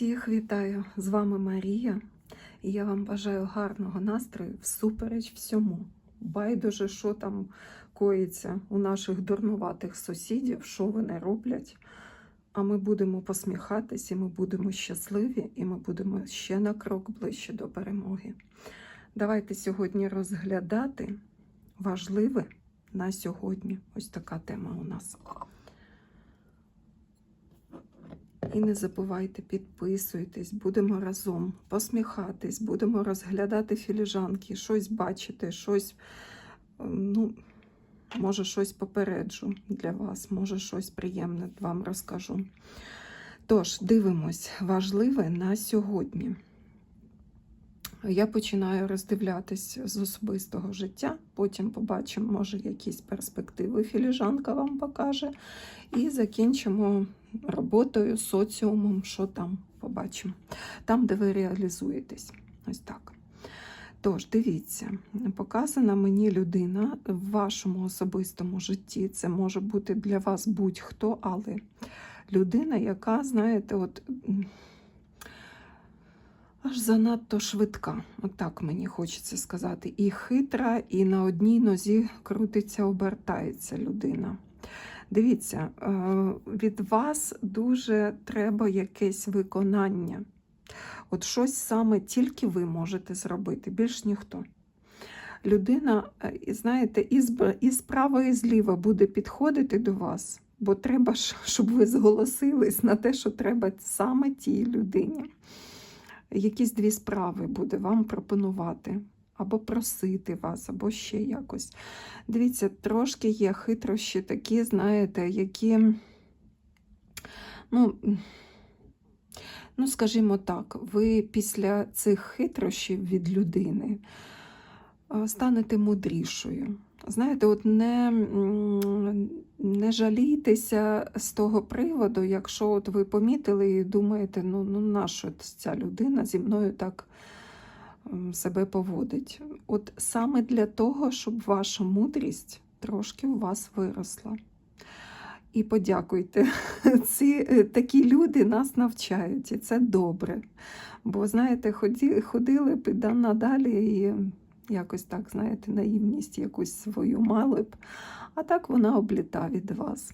Всіх вітаю! З вами Марія, і я вам бажаю гарного настрою всупереч всьому. Байдуже, що там коїться у наших дурнуватих сусідів, що вони роблять. А ми будемо посміхатись, і ми будемо щасливі, і ми будемо ще на крок ближче до перемоги. Давайте сьогодні розглядати важливе на сьогодні. Ось така тема у нас. І не забувайте, підписуйтесь, будемо разом посміхатись, будемо розглядати філіжанки, щось бачити, щось, ем, ну, може, щось попереджу для вас, може, щось приємне вам розкажу. Тож, дивимось, важливе на сьогодні. Я починаю роздивлятись з особистого життя, потім побачимо, може, якісь перспективи філіжанка вам покаже. І закінчимо роботою, соціумом, що там побачимо. Там, де ви реалізуєтесь. Ось так. Тож, дивіться, показана мені людина в вашому особистому житті. Це може бути для вас будь-хто, але людина, яка, знаєте, от. Аж занадто швидка, отак мені хочеться сказати. І хитра, і на одній нозі крутиться, обертається людина. Дивіться, е, від вас дуже треба якесь виконання. От щось саме тільки ви можете зробити, більш ніхто. Людина, е, знаєте, і справа, і зліва буде підходити до вас, бо треба, щоб ви зголосились на те, що треба саме тій людині якісь дві справи буде вам пропонувати, або просити вас, або ще якось. Дивіться, трошки є хитрощі такі, знаєте, які, ну, ну, скажімо так, ви після цих хитрощів від людини станете мудрішою. Знаєте, от не не жалійтеся з того приводу, якщо от ви помітили і думаєте, ну ну нащо ця людина зі мною так себе поводить. От саме для того, щоб ваша мудрість трошки у вас виросла. І подякуйте, ці е, такі люди нас навчають, і це добре. Бо, знаєте, ходили б надалі і якось так, знаєте, наївність якусь свою мали б, а так вона обліта від вас.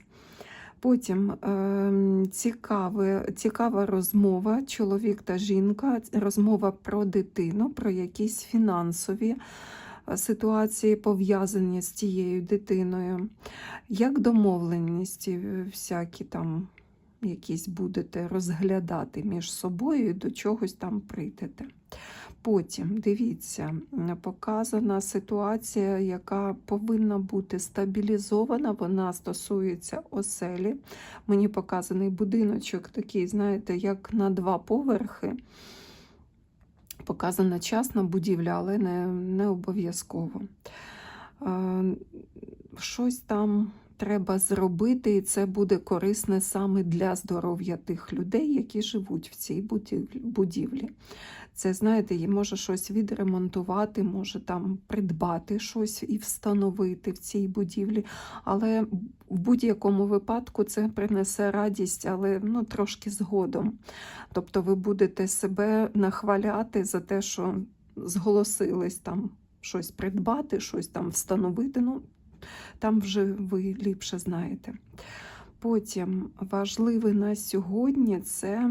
Потім е, цікаве, цікава розмова, чоловік та жінка, розмова про дитину, про якісь фінансові е, ситуації, пов'язані з цією дитиною, як домовленості, всякі там якісь будете розглядати між собою і до чогось там прийдете. Потім, дивіться, показана ситуація, яка повинна бути стабілізована, вона стосується оселі. Мені показаний будиночок такий, знаєте, як на два поверхи. Показана частна будівля, але не, не обов'язково. Щось там треба зробити, і це буде корисне саме для здоров'я тих людей, які живуть в цій будівлі. Це, знаєте, може щось відремонтувати, може там придбати щось і встановити в цій будівлі. Але в будь-якому випадку це принесе радість, але ну, трошки згодом. Тобто ви будете себе нахваляти за те, що зголосились там щось придбати, щось там встановити. Ну, Там вже ви ліпше знаєте. Потім важливий на сьогодні це,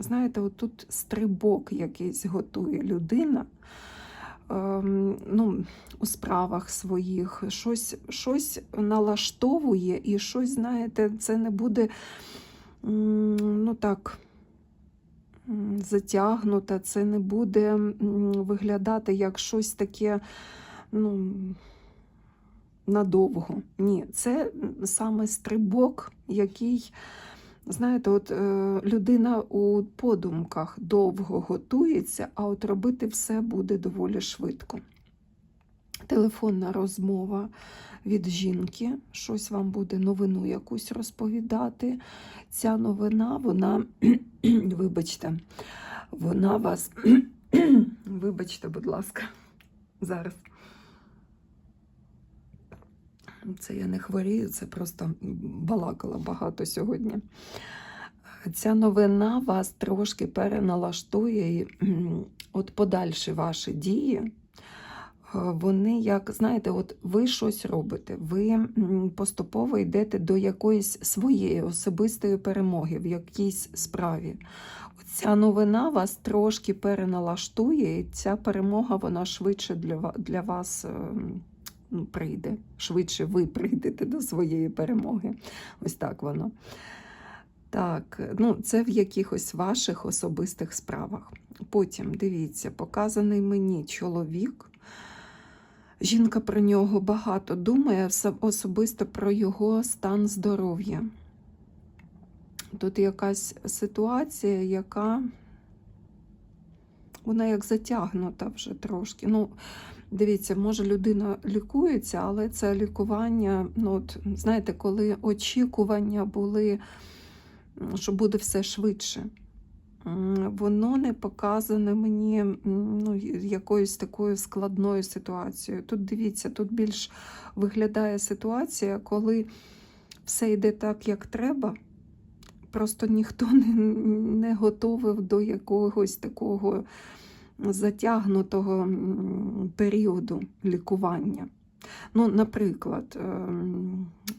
знаєте, отут стрибок якийсь готує людина ем, ну, у справах своїх, щось щось налаштовує і щось, знаєте, це не буде ну так, затягнуте, це не буде виглядати як щось таке, ну, надовго. Ні, це саме стрибок, який, знаєте, от е, людина у подумках довго готується, а от робити все буде доволі швидко. Телефонна розмова від жінки, щось вам буде новину якусь розповідати. Ця новина, вона, вибачте, вона вас, вибачте, будь ласка, зараз. Це я не хворію, це просто балакала багато сьогодні. Ця новина вас трошки переналаштує, і от подальші ваші дії. е, Вони, як знаєте, от ви щось робите, ви поступово йдете до якоїсь своєї особистої перемоги в якійсь справі. Ця новина вас трошки переналаштує, і ця перемога вона швидше для, ва- для вас ем, прийде. Швидше ви прийдете до своєї перемоги. Ось так воно. Так, ну це в якихось ваших особистих справах. Потім дивіться, показаний мені чоловік. Жінка про нього багато думає, особисто про його стан здоров'я. Тут якась ситуація, яка вона як затягнута вже трошки. Ну, дивіться, може людина лікується, але це лікування, ну, от, знаєте, коли очікування були, що буде все швидше. Воно не показане мені ну, якоюсь такою складною ситуацією. Тут дивіться, тут більш виглядає ситуація, коли все йде так, як треба. Просто ніхто не, не готовив до якогось такого затягнутого періоду лікування. Ну, наприклад, е,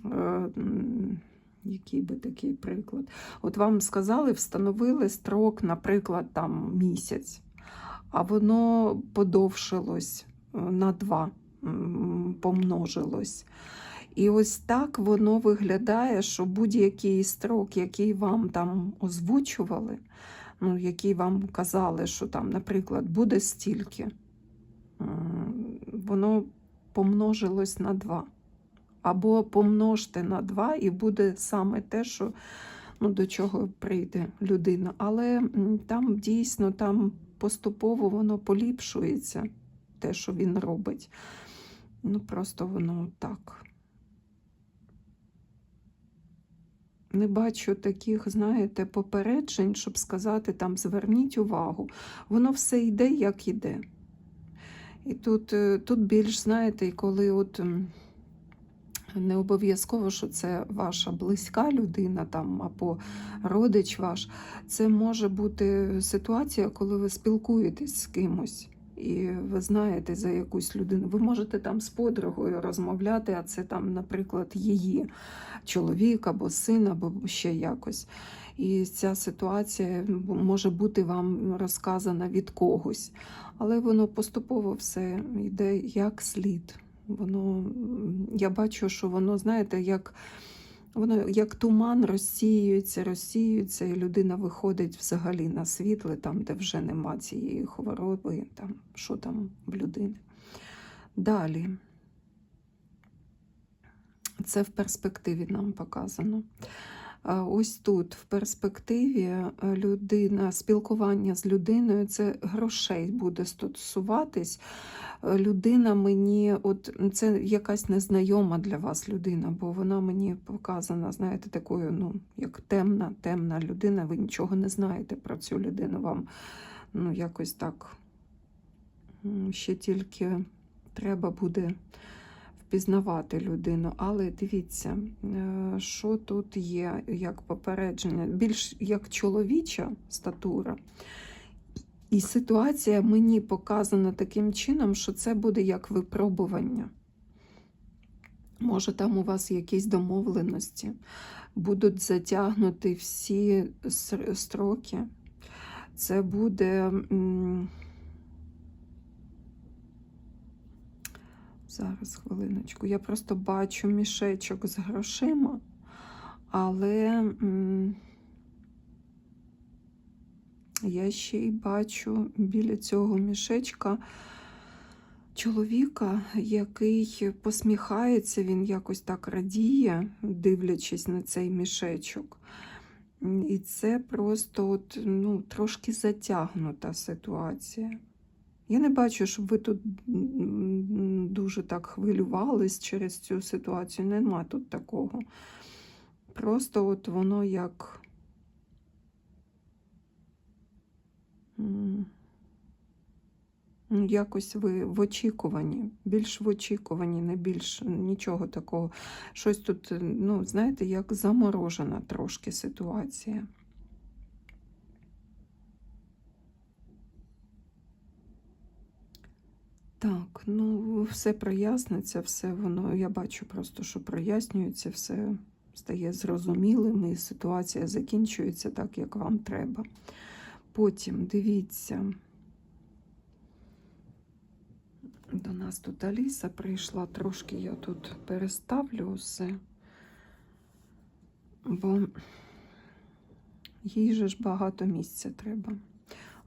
м, який би такий приклад? От вам сказали, встановили строк, наприклад, там місяць, а воно подовшилось е, на два, помножилось. І ось так воно виглядає, що будь-який строк, який вам там озвучували, ну, який вам казали, що там, наприклад, буде стільки, воно помножилось на два. Або помножте на два, і буде саме те, що ну, до чого прийде людина. Але там дійсно там поступово воно поліпшується, те, що він робить. Ну, просто воно так. Не бачу таких, знаєте, попереджень, щоб сказати, там, зверніть увагу. Воно все йде, як іде. І тут, е, тут більш, знаєте, коли от не обов'язково, що це ваша близька людина там, або родич ваш, це може бути ситуація, коли ви спілкуєтесь з кимось. І ви знаєте за якусь людину. Ви можете там з подругою розмовляти, а це там, наприклад, її чоловік або син, або ще якось. І ця ситуація може бути вам розказана від когось, але воно поступово все йде як слід. Воно, я бачу, що воно, знаєте, як, воно як туман розсіюється, розсіюється, і людина виходить взагалі на світле, там, де вже нема цієї хвороби, там, що там в людини. Далі. Це в перспективі нам показано. Ось тут, в перспективі, е, людина, спілкування з людиною, це грошей буде стосуватись. Е, Людина мені, от це якась незнайома для вас людина, бо вона мені показана, знаєте, такою, ну, як темна, темна людина. Ви нічого не знаєте про цю людину. Вам ну, якось так ще тільки треба буде впізнавати людину. Але дивіться, е, що тут є як попередження, більш як чоловіча статура. І ситуація мені показана таким чином, що це буде як випробування. Може, там у вас якісь домовленості, будуть затягнуті всі строки. Це буде. Зараз хвилиночку. Я просто бачу мішечок з грошима, але я ще й бачу біля цього мішечка чоловіка, який посміхається, він якось так радіє, дивлячись на цей мішечок. І це просто от, ну, трошки затягнута ситуація. Я не бачу, щоб ви тут дуже так хвилювались через цю ситуацію. Нема тут такого. Просто от воно як. Якось ви в очікуванні, більш в очікуванні, не більш нічого такого. Щось тут, ну, знаєте, як заморожена трошки ситуація. Так, ну все проясниться, все воно, я бачу просто, що прояснюється, все стає зрозумілим, і ситуація закінчується так, як вам треба. Потім дивіться. До нас тут Аліса прийшла, трошки я тут переставлю усе, бо їй же ж багато місця треба.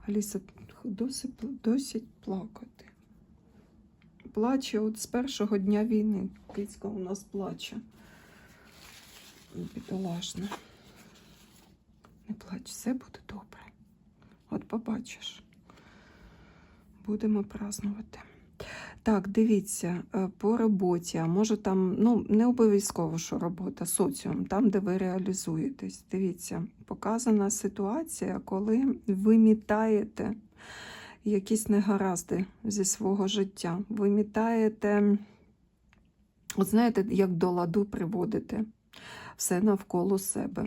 Аліса досить, досить плакати. Плаче от з першого дня війни. Кицька у нас плаче. Бідолашна. Не плач, все буде добре. От побачиш. Будемо празнувати. Так, дивіться, е, по роботі, а може там, ну, не обов'язково, що робота, соціум, там, де ви реалізуєтесь. Дивіться, показана ситуація, коли ви мітаєте якісь негаразди зі свого життя. Ви мітаєте, от знаєте, як до ладу приводите все навколо себе.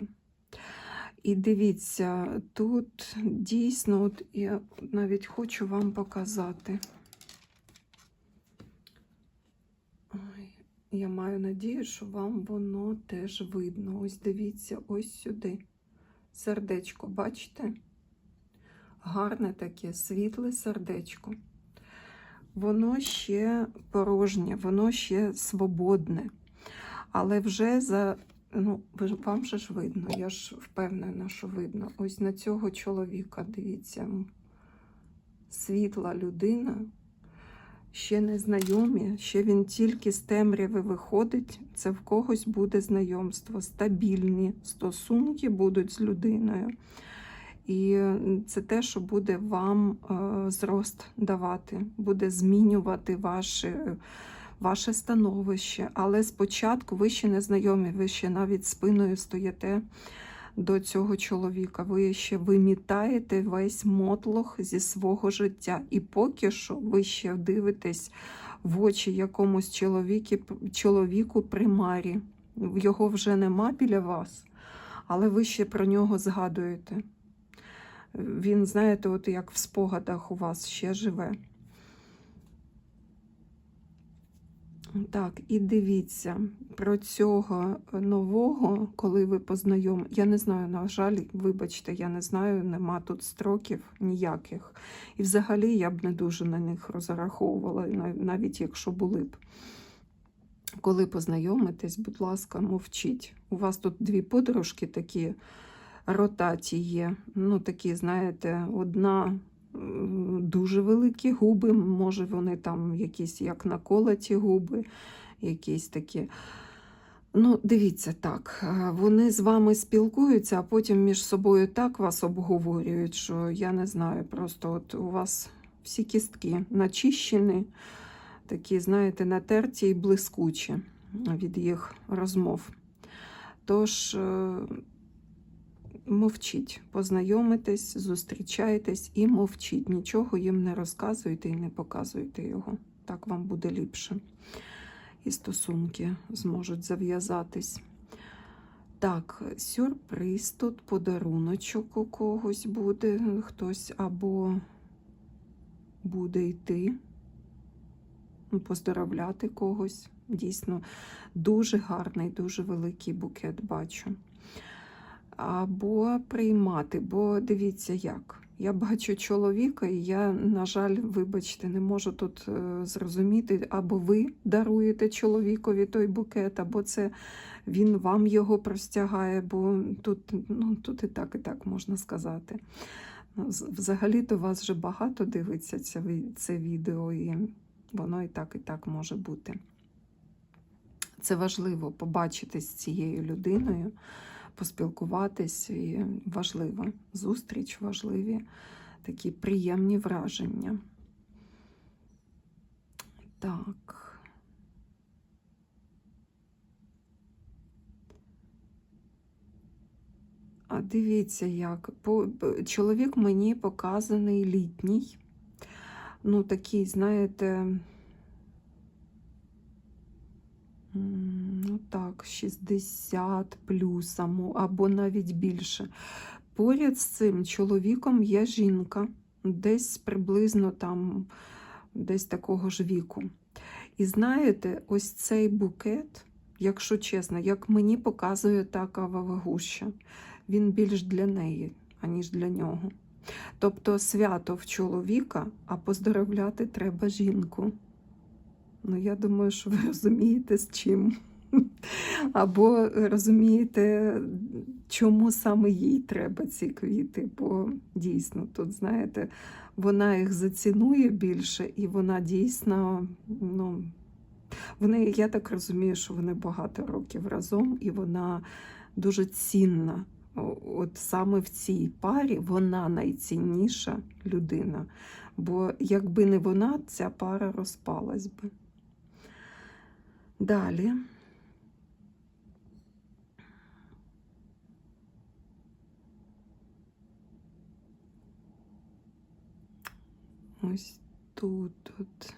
І дивіться, тут дійсно, от я навіть хочу вам показати. Я маю надію, що вам воно теж видно. Ось дивіться, ось сюди. Сердечко, бачите? Гарне таке, світле сердечко. Воно ще порожнє, воно ще свободне. Але вже за Ну, вам же ж видно, я ж впевнена, що видно. Ось на цього чоловіка, дивіться, світла людина, ще не знайомі, ще він тільки з темряви виходить, це в когось буде знайомство, стабільні стосунки будуть з людиною. І це те, що буде вам е, зрост давати, буде змінювати ваше ваше становище, але спочатку ви ще не знайомі, ви ще навіть спиною стоїте до цього чоловіка. Ви ще вимітаєте весь мотлох зі свого життя. І поки що ви ще дивитесь в очі якомусь чоловіки, чоловіку примарі. Його вже нема біля вас, але ви ще про нього згадуєте. Він, знаєте, от як в спогадах у вас ще живе. Так, і дивіться про цього нового, коли ви познайомі. Я не знаю, на жаль, вибачте, я не знаю, нема тут строків ніяких. І взагалі я б не дуже на них розраховувала, навіть якщо були б. Коли познайомитесь, будь ласка, мовчіть. У вас тут дві подружки такі ротаті є. Ну, такі, знаєте, одна дуже великі губи, може вони там якісь як наколоті губи, якісь такі. Ну, дивіться так, е, вони з вами спілкуються, а потім між собою так вас обговорюють, що я не знаю, просто от у вас всі кістки начищені, такі, знаєте, натерті і блискучі від їх розмов. Тож, е, мовчіть, познайомитесь, зустрічайтесь і мовчіть. Нічого їм не розказуйте і не показуйте його. Так вам буде ліпше. І стосунки зможуть зав'язатись. Так, сюрприз тут, подаруночок у когось буде, хтось або буде йти, поздоровляти когось. Дійсно, дуже гарний, дуже великий букет бачу або приймати. Бо дивіться як. Я бачу чоловіка, і я, на жаль, вибачте, не можу тут е, зрозуміти, або ви даруєте чоловікові той букет, або це він вам його простягає, бо тут, ну, тут і так, і так можна сказати. Ну, Взагалі-то вас вже багато дивиться це, це відео, і воно і так, і так може бути. Це важливо побачити з цією людиною поспілкуватись і важлива зустріч, важливі такі приємні враження. Так. А дивіться, як чоловік мені показаний літній. Ну, такий, знаєте, так, 60 плюс, або- навіть більше. Поряд з цим чоловіком є жінка, десь приблизно там десь такого ж віку. І знаєте, ось цей букет, якщо чесно, як мені показує та кавова гуща, він більш для неї, аніж для нього. Тобто свято в чоловіка, а поздоровляти треба жінку. Ну, я думаю, що ви розумієте з чим. Або розумієте, чому саме їй треба ці квіти. Бо дійсно, тут, знаєте, вона їх зацінує більше, і вона дійсно, ну, вони, я так розумію, що вони багато років разом, і вона дуже цінна. От саме в цій парі вона найцінніша людина. Бо якби не вона, ця пара розпалась би. Далі. Ось тут от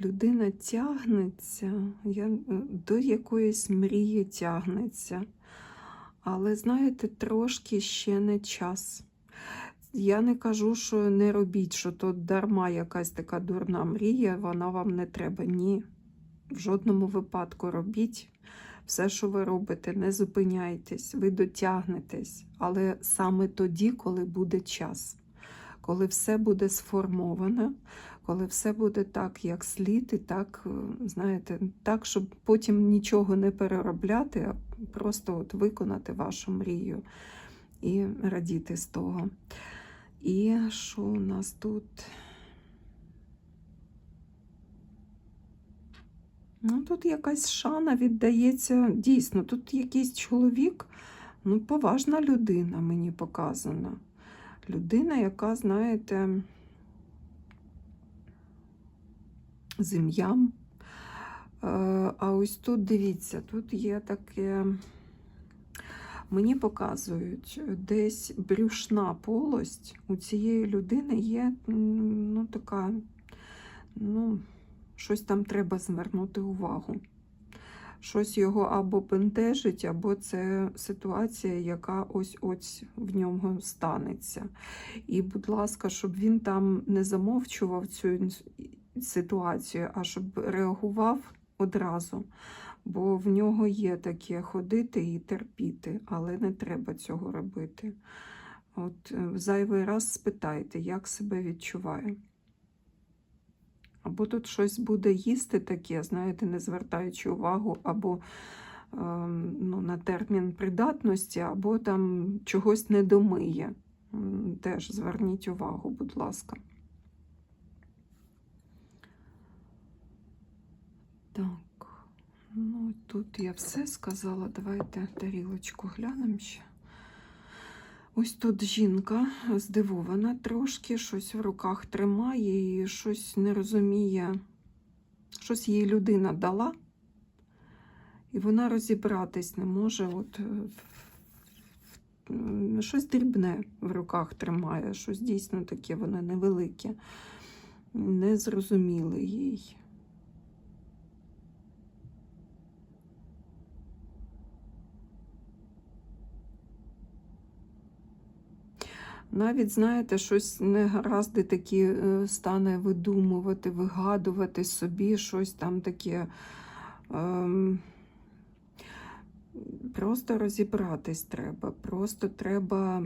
людина тягнеться, я, е, до якоїсь мрії тягнеться. Але, знаєте, трошки ще не час. Я не кажу, що не робіть, що то дарма якась така дурна мрія, вона вам не треба. Ні. В жодному випадку робіть все, що ви робите, не зупиняйтесь, ви дотягнетесь, але саме тоді, коли буде час, коли все буде сформоване, коли все буде так, як слід, і так, е, знаєте, так, щоб потім нічого не переробляти, а просто от виконати вашу мрію і радіти з того. І що у нас тут? Ну, тут якась шана віддається. Дійсно, тут якийсь чоловік, ну, поважна людина мені показана. Людина, яка, знаєте, з. Е, А ось тут дивіться, тут є таке. Мені показують, десь брюшна полость у цієї людини є ну, така, ну, щось там треба звернути увагу. Щось його або бентежить, або це ситуація, яка ось ось в ньому станеться. І, будь ласка, щоб він там не замовчував цю ситуацію, а щоб реагував одразу. Бо в нього є таке ходити і терпіти, але не треба цього робити. От е, зайвий раз спитайте, як себе відчуває. Або тут щось буде їсти таке, знаєте, не звертаючи увагу, або ем, ну, на термін придатності, або там чогось не домиє. Теж зверніть увагу, будь ласка. Так, ну тут я все сказала. Давайте тарілочку глянемо ще. Ось тут жінка здивована трошки, щось в руках тримає і щось не розуміє, щось їй людина дала, і вона розібратись не може. От, е, щось дрібне в руках тримає, щось дійсно таке, воно невелике, незрозуміле їй. Навіть, знаєте, щось негаразди такі е, стане видумувати, вигадувати собі щось там таке. Ем, просто розібратись треба, просто треба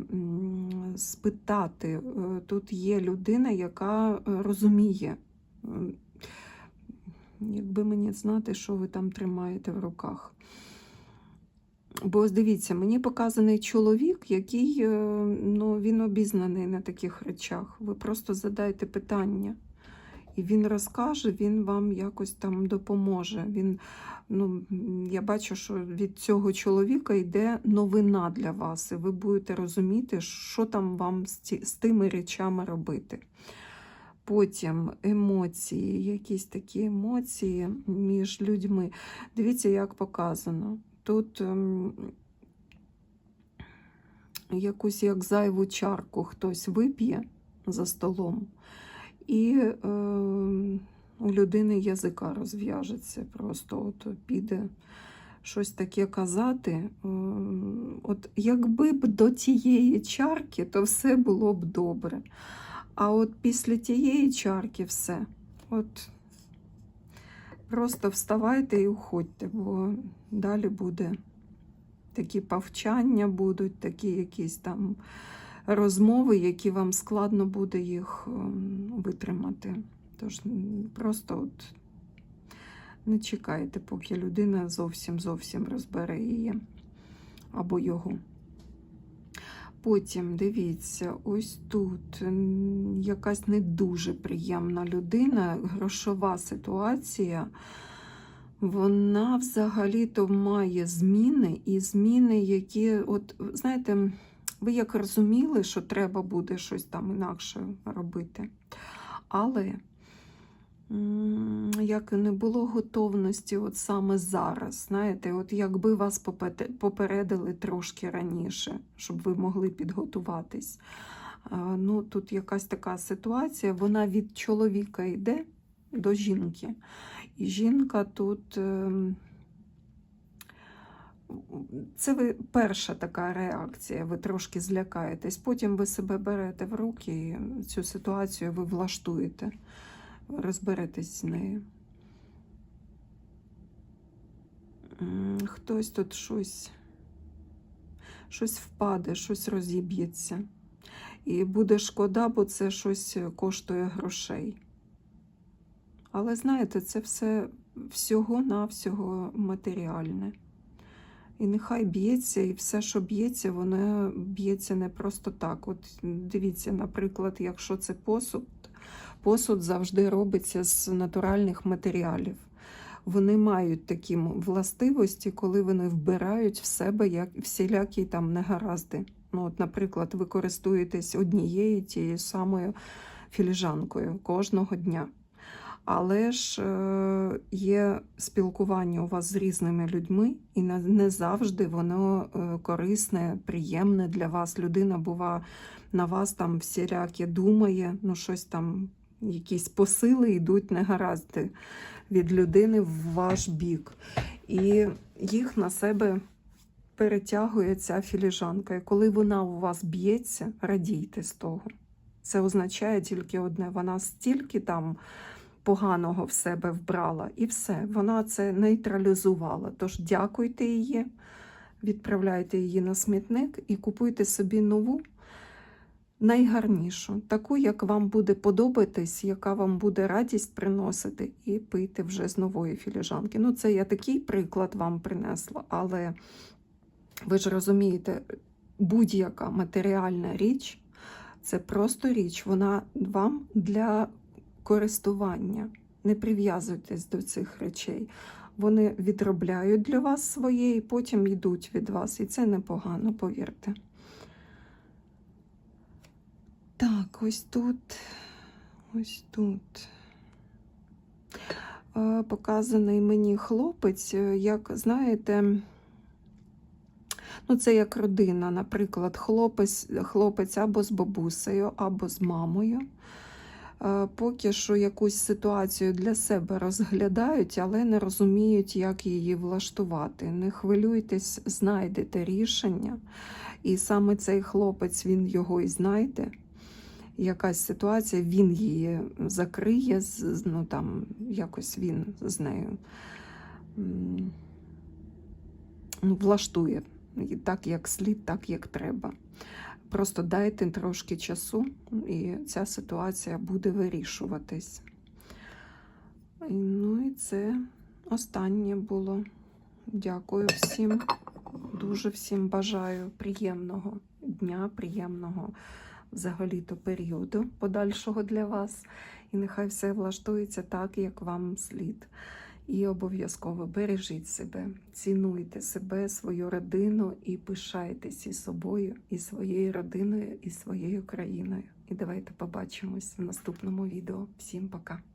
спитати. Е, Тут є людина, яка е, розуміє. Якби мені знати, що ви там тримаєте в руках. Бо дивіться, мені показаний чоловік, який е, ну, він обізнаний на таких речах. Ви просто задайте питання, і він розкаже, він вам якось там допоможе. Він, ну, я бачу, що від цього чоловіка йде новина для вас, і ви будете розуміти, що там вам з, тими речами робити. Потім емоції, якісь такі емоції між людьми. Дивіться, як показано. Тут ем, якусь як зайву чарку хтось вип'є за столом, і е, у людини язика розв'яжеться. Просто от піде щось таке казати. Е, От якби б до тієї чарки, то все було б добре. А от після тієї чарки все. От просто вставайте і уходьте, бо далі буде такі повчання будуть, такі якісь там розмови, які вам складно буде їх ем, витримати. Тож просто от не чекайте, поки людина зовсім зовсім розбере її або його. Потім дивіться, ось тут якась не дуже приємна людина, грошова ситуація. Вона взагалі-то має зміни, і зміни, які, от, знаєте, ви як розуміли, що треба буде щось там інакше робити. Але як не було готовності от саме зараз, знаєте, от якби вас попередили трошки раніше, щоб ви могли підготуватись. Ну, тут якась така ситуація, вона від чоловіка йде до жінки. І жінка тут. ем, Це ви перша така реакція, ви трошки злякаєтесь. Потім ви себе берете в руки і цю ситуацію ви влаштуєте, розберетесь з нею. Хтось тут щось, щось впаде, щось розіб'ється. І буде шкода, бо це щось коштує грошей. Але знаєте, це все всього-навсього матеріальне. І нехай б'ється, і все, що б'ється, воно б'ється не просто так. От дивіться, наприклад, якщо це посуд, посуд завжди робиться з натуральних матеріалів. Вони мають такі властивості, коли вони вбирають в себе як всілякі там негаразди. Ну, от, наприклад, ви користуєтесь однією тією самою філіжанкою кожного дня. Але ж е, є спілкування у вас з різними людьми, і не завжди воно е, корисне, приємне для вас. Людина бува на вас там всіляке думає, ну щось там, якісь посили йдуть негаразди від людини в ваш бік. І їх на себе перетягує ця філіжанка. І коли вона у вас б'ється, радійте з того. Це означає тільки одне: вона стільки там поганого в себе вбрала, і все, вона це нейтралізувала. Тож дякуйте її, відправляйте її на смітник і купуйте собі нову, найгарнішу, таку, як вам буде подобатись, яка вам буде радість приносити, і пийте вже з нової філіжанки. Ну, це я такий приклад вам принесла, але ви ж розумієте, будь-яка матеріальна річ це просто річ, вона вам для користування. Не прив'язуйтесь до цих речей. Вони відробляють для вас своє і потім йдуть від вас. І це непогано, повірте. Так, ось тут. Ось тут. Е, Показаний мені хлопець, е, як знаєте, ну це як родина, наприклад, хлопець, хлопець або з бабусею, або з мамою. Е, Поки що якусь ситуацію для себе розглядають, але не розуміють, як її влаштувати. Не хвилюйтесь, знайдете рішення. І саме цей хлопець він його і знайде. Якась ситуація, він її закриє, ну там якось він з нею ну, влаштує так, як слід, так як треба. Просто дайте трошки часу, і ця ситуація буде вирішуватись. Ну і це останнє було. Дякую всім. Дуже всім бажаю приємного дня, приємного взагалі-то періоду подальшого для вас. І нехай все влаштується так, як вам слід. І обов'язково бережіть себе, цінуйте себе, свою родину і пишайтесь і собою, і своєю родиною, і своєю країною. І давайте побачимось в наступному відео. Всім пока!